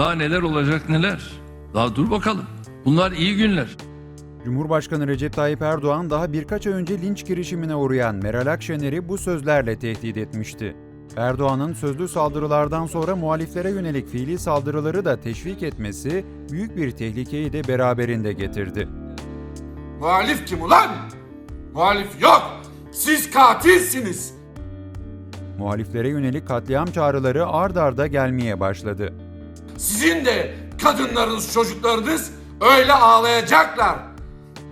Daha neler olacak neler. Daha dur bakalım. Bunlar iyi günler. Cumhurbaşkanı Recep Tayyip Erdoğan daha birkaç ay önce linç girişimine uğrayan Meral Akşener'i bu sözlerle tehdit etmişti. Erdoğan'ın sözlü saldırılardan sonra muhaliflere yönelik fiili saldırıları da teşvik etmesi büyük bir tehlikeyi de beraberinde getirdi. Muhalif kim ulan? Muhalif yok. Siz katilsiniz. Muhaliflere yönelik katliam çağrıları ard arda gelmeye başladı. Sizin de kadınlarınız, çocuklarınız öyle ağlayacaklar.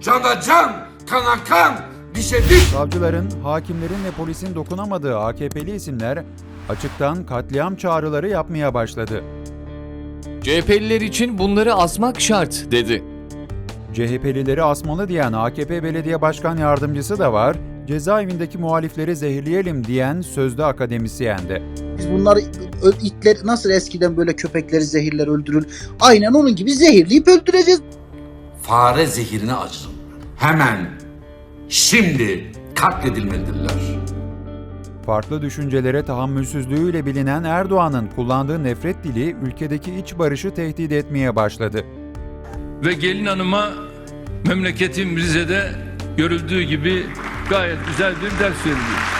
Cana can, kana kan, dişe diş. Savcıların, hakimlerin ve polisin dokunamadığı AKP'li isimler açıktan katliam çağrıları yapmaya başladı. CHP'liler için bunları asmak şart dedi. CHP'lileri asmalı diyen AKP Belediye Başkan Yardımcısı da var, cezaevindeki muhalifleri zehirleyelim diyen sözde akademisyen de. Biz bunları itler nasıl eskiden böyle köpekleri zehirler öldürür. Aynen onun gibi zehirleyip öldüreceğiz. Fare zehirine acırım. Hemen, şimdi katledilmelidirler. Farklı düşüncelere tahammülsüzlüğüyle bilinen Erdoğan'ın kullandığı nefret dili ülkedeki iç barışı tehdit etmeye başladı. Ve gelin hanıma memleketim Rize'de görüldüğü gibi gayet güzel bir ders veriliyor.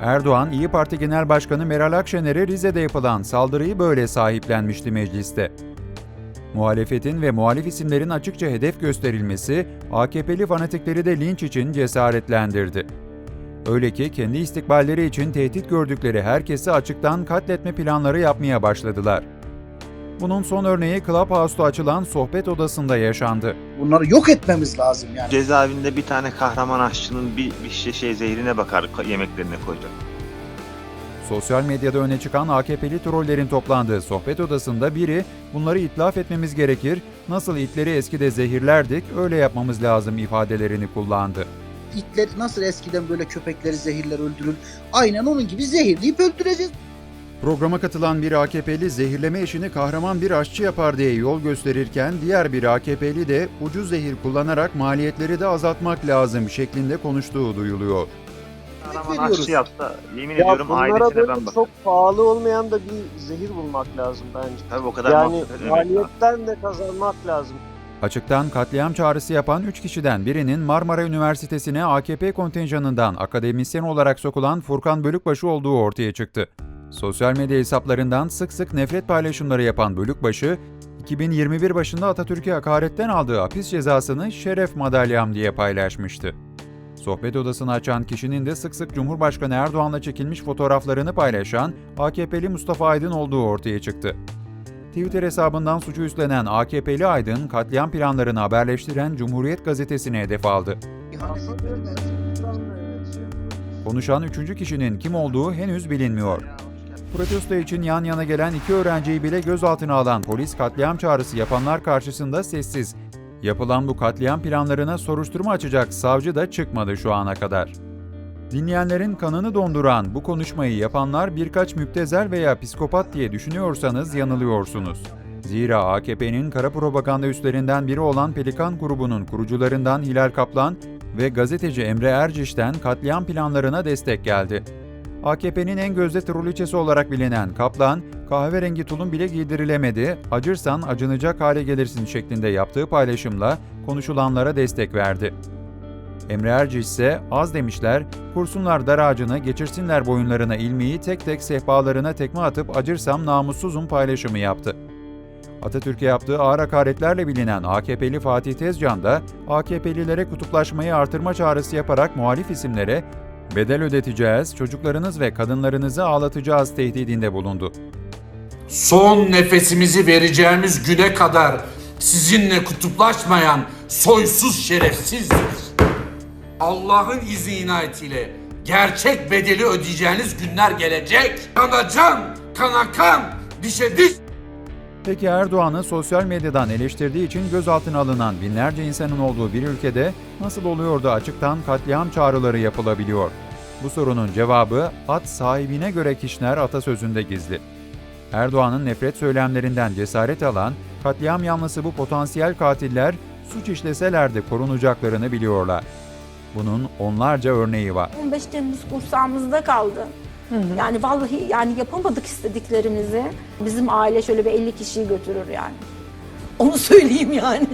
Erdoğan, İyi Parti Genel Başkanı Meral Akşener'e Rize'de yapılan saldırıyı böyle sahiplenmişti mecliste. Muhalefetin ve muhalif isimlerin açıkça hedef gösterilmesi, AKP'li fanatikleri de linç için cesaretlendirdi. Öyle ki kendi istikballeri için tehdit gördükleri herkesi açıktan katletme planları yapmaya başladılar. Bunun son örneği Clubhouse'da açılan sohbet odasında yaşandı. Bunları yok etmemiz lazım yani. Cezaevinde bir tane kahraman aşçının bir, bir şişe şey zehrine bakar ka- yemeklerine koyacak. Sosyal medyada öne çıkan AKP'li trollerin toplandığı sohbet odasında biri bunları itlaf etmemiz gerekir, nasıl itleri eskide zehirlerdik öyle yapmamız lazım ifadelerini kullandı. İtler nasıl eskiden böyle köpekleri zehirler öldürür. Aynen onun gibi zehirleyip öldüreceğiz. Programa katılan bir AKP'li zehirleme işini kahraman bir aşçı yapar diye yol gösterirken diğer bir AKP'li de ucuz zehir kullanarak maliyetleri de azaltmak lazım şeklinde konuştuğu duyuluyor. Kahraman veriyoruz. aşçı yapsa yemin Ya ediyorum bunlara ailesine böyle ben bakarım. çok pahalı olmayan da bir zehir bulmak lazım bence. Tabii o kadar Yani masraf ödemek maliyetten de kazanmak lazım. Açıktan katliam çağrısı yapan 3 kişiden birinin Marmara Üniversitesi'ne AKP kontenjanından akademisyen olarak sokulan Furkan Bölükbaşı olduğu ortaya çıktı. Sosyal medya hesaplarından sık sık nefret paylaşımları yapan Bölükbaşı, 2021 başında Atatürk'e hakaretten aldığı hapis cezasını şeref madalyam diye paylaşmıştı. Sohbet odasını açan kişinin de sık sık Cumhurbaşkanı Erdoğan'la çekilmiş fotoğraflarını paylaşan AKP'li Mustafa Aydın olduğu ortaya çıktı. Twitter hesabından suçu üstlenen AKP'li Aydın, katliam planlarını haberleştiren Cumhuriyet gazetesine hedef aldı. Konuşan üçüncü kişinin kim olduğu henüz bilinmiyor. Protesto için yan yana gelen iki öğrenciyi bile gözaltına alan polis katliam çağrısı yapanlar karşısında sessiz. Yapılan bu katliam planlarına soruşturma açacak savcı da çıkmadı şu ana kadar. Dinleyenlerin kanını donduran bu konuşmayı yapanlar birkaç müptezel veya psikopat diye düşünüyorsanız yanılıyorsunuz. Zira AKP'nin kara propaganda üstlerinden biri olan Pelikan grubunun kurucularından Hilal Kaplan ve gazeteci Emre Erciş'ten katliam planlarına destek geldi. AKP'nin en gözde troliçesi olarak bilinen Kaplan, kahverengi tulum bile giydirilemedi, acırsan acınacak hale gelirsin şeklinde yaptığı paylaşımla konuşulanlara destek verdi. Emre Erciş ise az demişler, kursunlar dar ağacını, geçirsinler boyunlarına ilmiyi tek tek sehpalarına tekme atıp acırsam namussuzum paylaşımı yaptı. Atatürk'e yaptığı ağır hakaretlerle bilinen AKP'li Fatih Tezcan da AKP'lilere kutuplaşmayı artırma çağrısı yaparak muhalif isimlere bedel ödeteceğiz, çocuklarınız ve kadınlarınızı ağlatacağız tehdidinde bulundu. Son nefesimizi vereceğimiz güne kadar sizinle kutuplaşmayan soysuz şerefsizdir. Allah'ın izni inayetiyle gerçek bedeli ödeyeceğiniz günler gelecek. Kana can, kana kan, dişe diş. Peki Erdoğan'ı sosyal medyadan eleştirdiği için gözaltına alınan binlerce insanın olduğu bir ülkede nasıl oluyor da açıktan katliam çağrıları yapılabiliyor? Bu sorunun cevabı at sahibine göre kişner atasözünde gizli. Erdoğan'ın nefret söylemlerinden cesaret alan, katliam yanlısı bu potansiyel katiller suç işleseler de korunacaklarını biliyorlar. Bunun onlarca örneği var. 15 Temmuz kursağımızda kaldı. Yani vallahi yani yapamadık istediklerimizi. Bizim aile şöyle bir 50 kişiyi götürür yani. Onu söyleyeyim yani.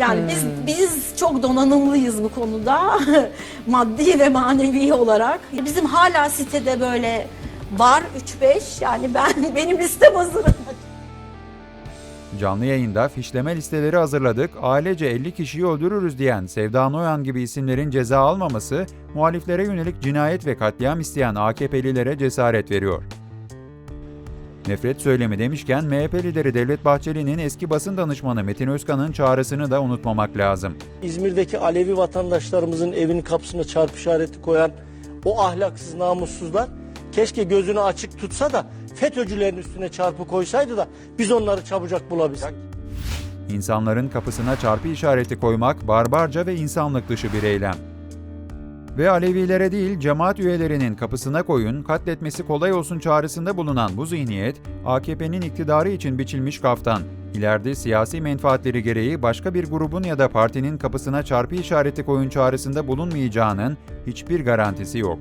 Yani biz biz çok donanımlıyız bu konuda. Maddi ve manevi olarak. Bizim hala sitede böyle var 3-5 yani ben benim listem hazır. Canlı yayında fişleme listeleri hazırladık, ailece 50 kişiyi öldürürüz diyen Sevda Noyan gibi isimlerin ceza almaması, muhaliflere yönelik cinayet ve katliam isteyen AKP'lilere cesaret veriyor. Nefret söylemi demişken MHP lideri Devlet Bahçeli'nin eski basın danışmanı Metin Özkan'ın çağrısını da unutmamak lazım. İzmir'deki Alevi vatandaşlarımızın evinin kapısına çarpı işareti koyan o ahlaksız namussuzlar keşke gözünü açık tutsa da FETÖ'cülerin üstüne çarpı koysaydı da biz onları çabucak bulabilsek. İnsanların kapısına çarpı işareti koymak barbarca ve insanlık dışı bir eylem. Ve Alevilere değil cemaat üyelerinin kapısına koyun, katletmesi kolay olsun çağrısında bulunan bu zihniyet, AKP'nin iktidarı için biçilmiş kaftan. İleride siyasi menfaatleri gereği başka bir grubun ya da partinin kapısına çarpı işareti koyun çağrısında bulunmayacağının hiçbir garantisi yok.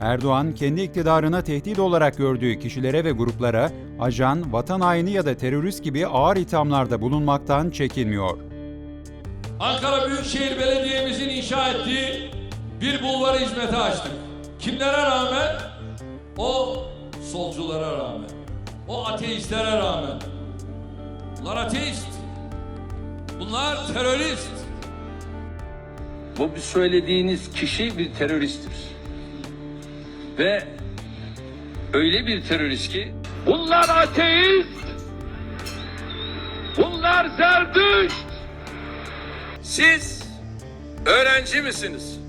Erdoğan, kendi iktidarına tehdit olarak gördüğü kişilere ve gruplara ajan, vatan haini ya da terörist gibi ağır ithamlarda bulunmaktan çekinmiyor. Ankara Büyükşehir Belediye'mizin inşa ettiği bir bulvarı hizmete açtık. Kimlere rağmen? O solculara rağmen. O ateistlere rağmen. Bunlar ateist. Bunlar terörist. Bu söylediğiniz kişi bir teröristtir. Ve öyle bir terörist ki bunlar ateist. Bunlar zerdüşt. Siz öğrenci misiniz?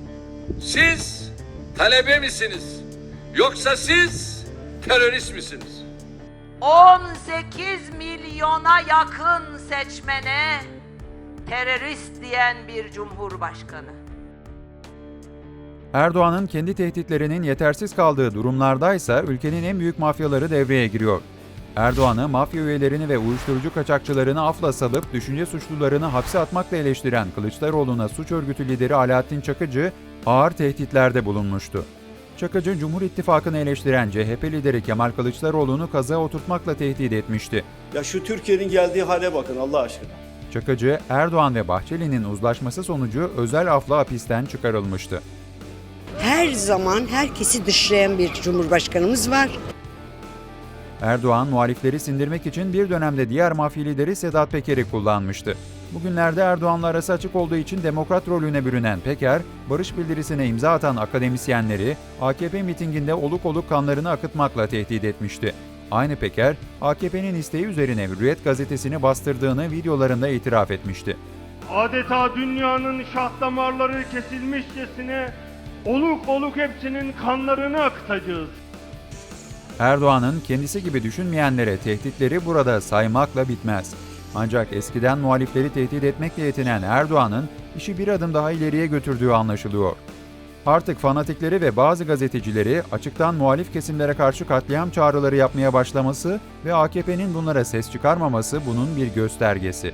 Siz talebe misiniz? Yoksa siz terörist misiniz? 18 milyona yakın seçmene terörist diyen bir cumhurbaşkanı. Erdoğan'ın kendi tehditlerinin yetersiz kaldığı durumlardaysa ülkenin en büyük mafyaları devreye giriyor. Erdoğan'ı mafya üyelerini ve uyuşturucu kaçakçılarını afla salıp düşünce suçlularını hapse atmakla eleştiren Kılıçdaroğlu'na suç örgütü lideri Alaaddin Çakıcı ağır tehditlerde bulunmuştu. Çakıcı, Cumhur İttifakı'nı eleştiren CHP lideri Kemal Kılıçdaroğlu'nu kazığa oturtmakla tehdit etmişti. Ya şu Türkiye'nin geldiği hale bakın Allah aşkına. Çakıcı, Erdoğan ve Bahçeli'nin uzlaşması sonucu özel afla hapisten çıkarılmıştı. Her zaman herkesi dışlayan bir cumhurbaşkanımız var. Erdoğan muhalifleri sindirmek için bir dönemde diğer mafya lideri Sedat Peker'i kullanmıştı. Bugünlerde Erdoğan'la arası açık olduğu için demokrat rolüne bürünen Peker, barış bildirisine imza atan akademisyenleri AKP mitinginde oluk oluk kanlarını akıtmakla tehdit etmişti. Aynı Peker, AKP'nin isteği üzerine Hürriyet gazetesini bastırdığını videolarında itiraf etmişti. Adeta dünyanın şah damarları kesilmişçesine oluk oluk hepsinin kanlarını akıtacağız. Erdoğan'ın kendisi gibi düşünmeyenlere tehditleri burada saymakla bitmez. Ancak eskiden muhalifleri tehdit etmekle yetinen Erdoğan'ın işi bir adım daha ileriye götürdüğü anlaşılıyor. Artık fanatikleri ve bazı gazetecileri açıktan muhalif kesimlere karşı katliam çağrıları yapmaya başlaması ve AKP'nin bunlara ses çıkarmaması bunun bir göstergesi.